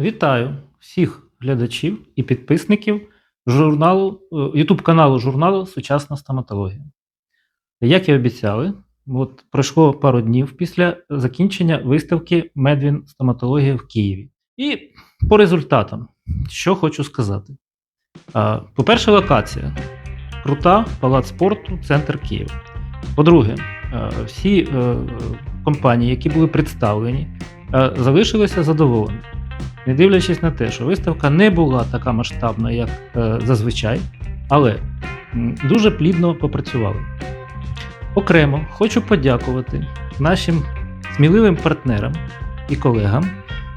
Вітаю всіх глядачів і підписників журналу е, YouTube каналу журналу Сучасна стоматологія. Як і обіцяли, от пройшло пару днів після закінчення виставки Медвін стоматологія в Києві. І по результатам, що хочу сказати. По-перше, локація. Крута, палац спорту, центр Києва. По-друге, е, всі е, компанії, які були представлені, е, залишилися задоволені. Не дивлячись на те, що виставка не була така масштабна, як е, зазвичай, але дуже плідно попрацювали. Окремо хочу подякувати нашим сміливим партнерам і колегам,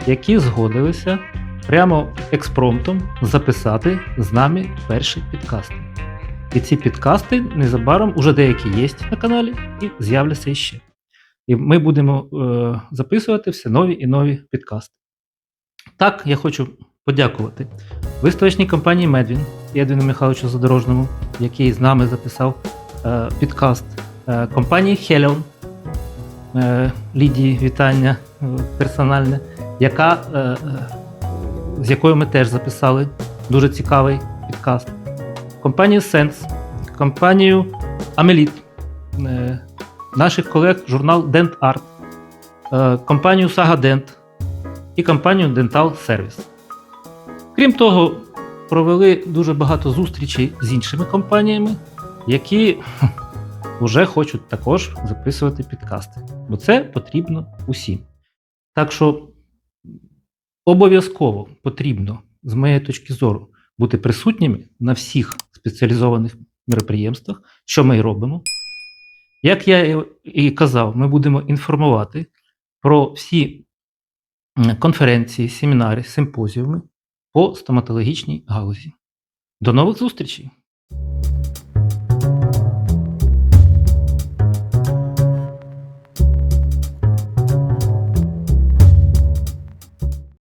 які згодилися прямо експромтом записати з нами перші підкасти. І ці підкасти незабаром уже деякі є на каналі і з'являться іще. І ми будемо е, записувати все нові і нові підкасти. Так, я хочу подякувати виставочній компанії Медвін і Едвіну Михайловичу Задорожному, який з нами записав е, підкаст, е, компанії Helion, е, Лідії вітання е, персональне, яка, е, з якою ми теж записали дуже цікавий підкаст. Компанію Sense, компанію Amelit, наших колег журнал Dent Art, компанію Saga Dent і компанію Dental Service. Крім того, провели дуже багато зустрічей з іншими компаніями, які вже хочуть також записувати підкасти. Бо це потрібно усім. Так що обов'язково потрібно, з моєї точки зору, бути присутніми на всіх спеціалізованих мероприємствах, що ми і робимо. Як я і казав, ми будемо інформувати про всі конференції, семінари, симпозіуми по стоматологічній галузі. До нових зустрічей!